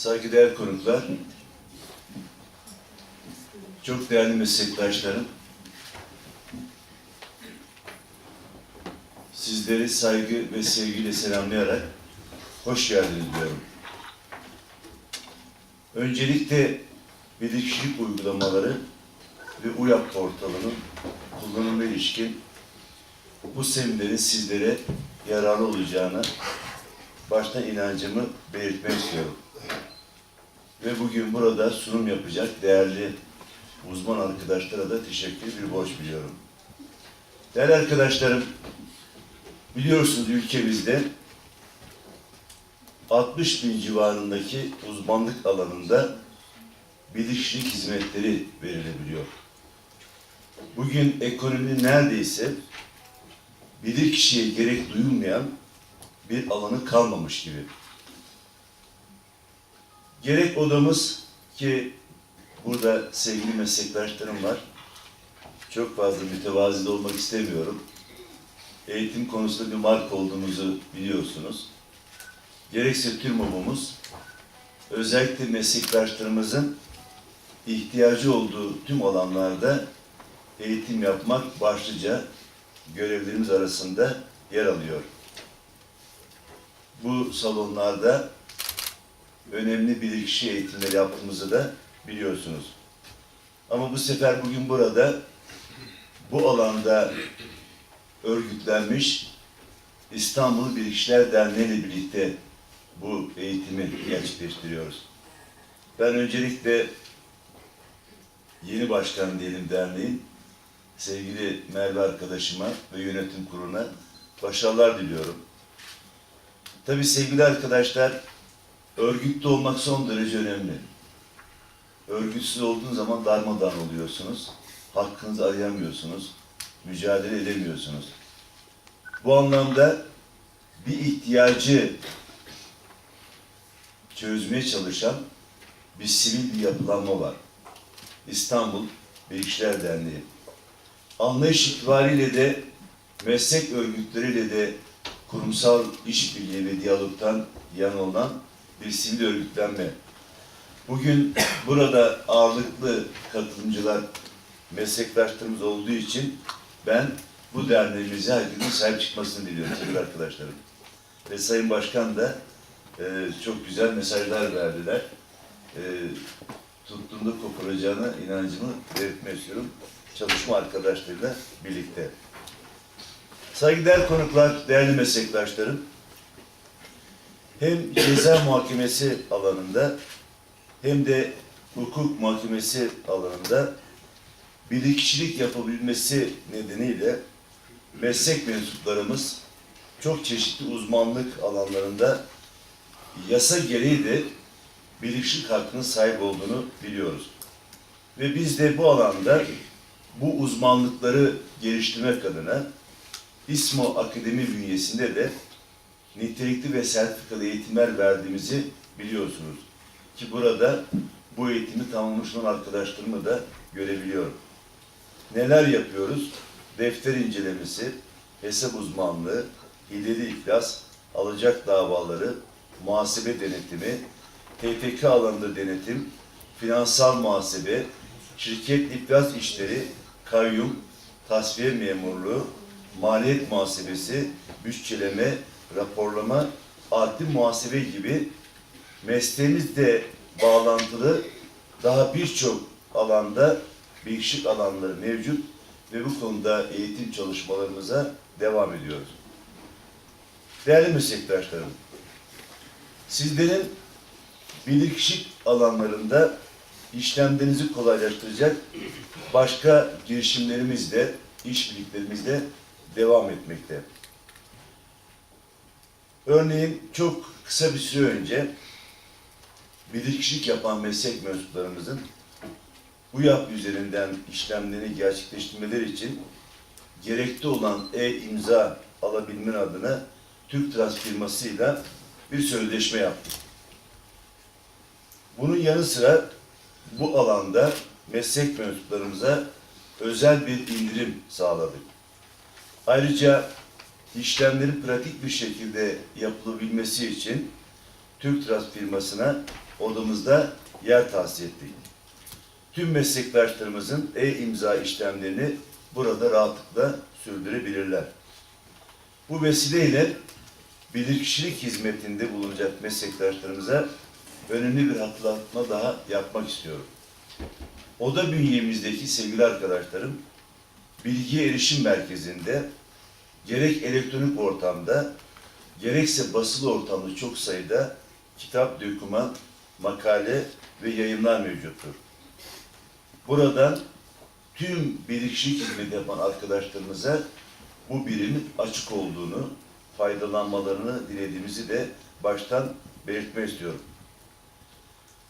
saygıdeğer konuklar, çok değerli meslektaşlarım, sizleri saygı ve sevgiyle selamlayarak hoş geldiniz diyorum. Öncelikle bilişimcilik uygulamaları ve UYAP portalının kullanımına ilişkin bu seminerin sizlere yararlı olacağına baştan inancımı belirtmek istiyorum. Ve bugün burada sunum yapacak değerli uzman arkadaşlara da teşekkür bir borç biliyorum. Değerli arkadaşlarım, biliyorsunuz ülkemizde 60 bin civarındaki uzmanlık alanında bilişimcilik hizmetleri verilebiliyor. Bugün ekonomi neredeyse bilir kişiye gerek duyulmayan bir alanı kalmamış gibi. Gerek odamız ki burada sevgili meslektaşlarım var. Çok fazla mütevazi olmak istemiyorum. Eğitim konusunda bir marka olduğumuzu biliyorsunuz. Gerekse TÜRMOB'umuz özellikle meslektaşlarımızın ihtiyacı olduğu tüm alanlarda eğitim yapmak başlıca görevlerimiz arasında yer alıyor. Bu salonlarda önemli bilirkişi eğitimleri yaptığımızı da biliyorsunuz. Ama bu sefer bugün burada bu alanda örgütlenmiş İstanbul Bilirkişiler Derneği ile birlikte bu eğitimi gerçekleştiriyoruz. Ben öncelikle yeni başkan diyelim derneğin sevgili Merve arkadaşıma ve yönetim kuruluna başarılar diliyorum. Tabii sevgili arkadaşlar, örgütlü olmak son derece önemli. Örgütsüz olduğunuz zaman darmadağın oluyorsunuz. Hakkınızı arayamıyorsunuz. Mücadele edemiyorsunuz. Bu anlamda bir ihtiyacı çözmeye çalışan bir sivil bir yapılanma var. İstanbul Bilgisayar Derneği. Anlayış itibariyle de meslek örgütleriyle de kurumsal işbirliği ve diyalogtan yan olan bir sivil örgütlenme. Bugün burada ağırlıklı katılımcılar meslektaşlarımız olduğu için ben bu derneğimize herkesin sahip çıkmasını diliyorum sevgili arkadaşlarım. Ve Sayın Başkan da e, çok güzel mesajlar verdiler. E, tuttuğunda koparacağına inancımı belirtmek istiyorum. Çalışma arkadaşlarıyla birlikte. Saygıdeğer konuklar, değerli meslektaşlarım, hem ceza muhakemesi alanında hem de hukuk muhakemesi alanında bilirkişilik yapabilmesi nedeniyle meslek mensuplarımız çok çeşitli uzmanlık alanlarında yasa gereği de bilirkişilik hakkının sahip olduğunu biliyoruz. Ve biz de bu alanda bu uzmanlıkları geliştirmek adına İSMO Akademi bünyesinde de nitelikli ve sertifikalı eğitimler verdiğimizi biliyorsunuz. Ki burada bu eğitimi tamamlamış olan arkadaşlarımı da görebiliyorum. Neler yapıyoruz? Defter incelemesi, hesap uzmanlığı, hileli iflas, alacak davaları, muhasebe denetimi, TTK alanında denetim, finansal muhasebe, şirket iflas işleri, kayyum, tasfiye memurluğu, maliyet muhasebesi, bütçeleme, raporlama, adli muhasebe gibi mesleğimizle bağlantılı daha birçok alanda bilişik alanları mevcut ve bu konuda eğitim çalışmalarımıza devam ediyoruz. Değerli meslektaşlarım, sizlerin bilişik alanlarında işlemlerinizi kolaylaştıracak başka girişimlerimizle, işbirliklerimizle devam etmekte. Örneğin çok kısa bir süre önce bilirkişilik yapan meslek mensuplarımızın bu yap üzerinden işlemlerini gerçekleştirmeleri için gerekli olan e-imza alabilmen adına Türk Trans firmasıyla bir sözleşme yaptık. Bunun yanı sıra bu alanda meslek mensuplarımıza özel bir indirim sağladık. Ayrıca işlemlerin pratik bir şekilde yapılabilmesi için Türk Trans firmasına odamızda yer tahsis ettik. Tüm meslektaşlarımızın e-imza işlemlerini burada rahatlıkla sürdürebilirler. Bu vesileyle bilirkişilik hizmetinde bulunacak meslektaşlarımıza önemli bir hatırlatma daha yapmak istiyorum. Oda bünyemizdeki sevgili arkadaşlarım, bilgi erişim merkezinde gerek elektronik ortamda gerekse basılı ortamda çok sayıda kitap, doküman, makale ve yayınlar mevcuttur. Buradan tüm bilirkişilik hizmeti yapan arkadaşlarımıza bu birimin açık olduğunu, faydalanmalarını dilediğimizi de baştan belirtmek istiyorum.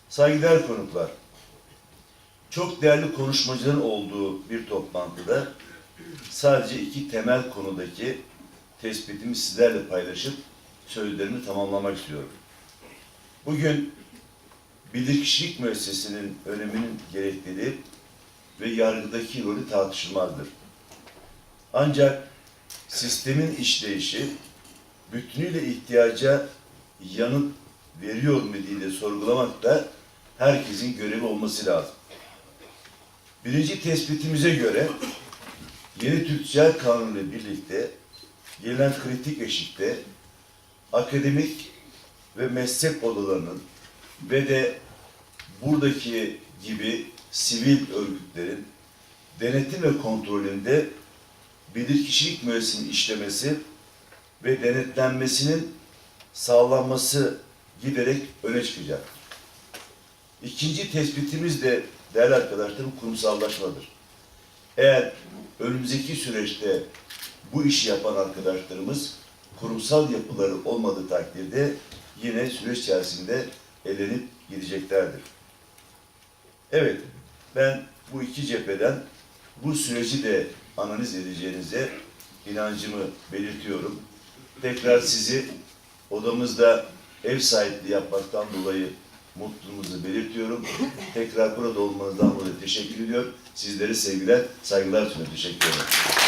Saygıdeğer konuklar, çok değerli konuşmacıların olduğu bir toplantıda sadece iki temel konudaki tespitimi sizlerle paylaşıp sözlerimi tamamlamak istiyorum. Bugün bilirkişilik müessesinin öneminin gerekliliği ve yargıdaki rolü tartışılmazdır. Ancak sistemin işleyişi bütünüyle ihtiyaca yanıt veriyor mu diye sorgulamak da herkesin görevi olması lazım. Birinci tespitimize göre yeni Türk Ticaret Kanunu ile birlikte gelen kritik eşikte akademik ve meslek odalarının ve de buradaki gibi sivil örgütlerin denetim ve kontrolünde bilirkişilik müessesinin işlemesi ve denetlenmesinin sağlanması giderek öne çıkacak. İkinci tespitimiz de değerli arkadaşlarım kurumsallaşmadır. Eğer önümüzdeki süreçte bu işi yapan arkadaşlarımız kurumsal yapıları olmadığı takdirde yine süreç içerisinde elenip gideceklerdir. Evet, ben bu iki cepheden bu süreci de analiz edeceğinize inancımı belirtiyorum. Tekrar sizi odamızda ev sahipliği yapmaktan dolayı mutluluğumuzu belirtiyorum. Tekrar burada olmanızdan dolayı teşekkür ediyorum. Sizlere sevgiler, saygılar sunuyorum. Teşekkür ederim.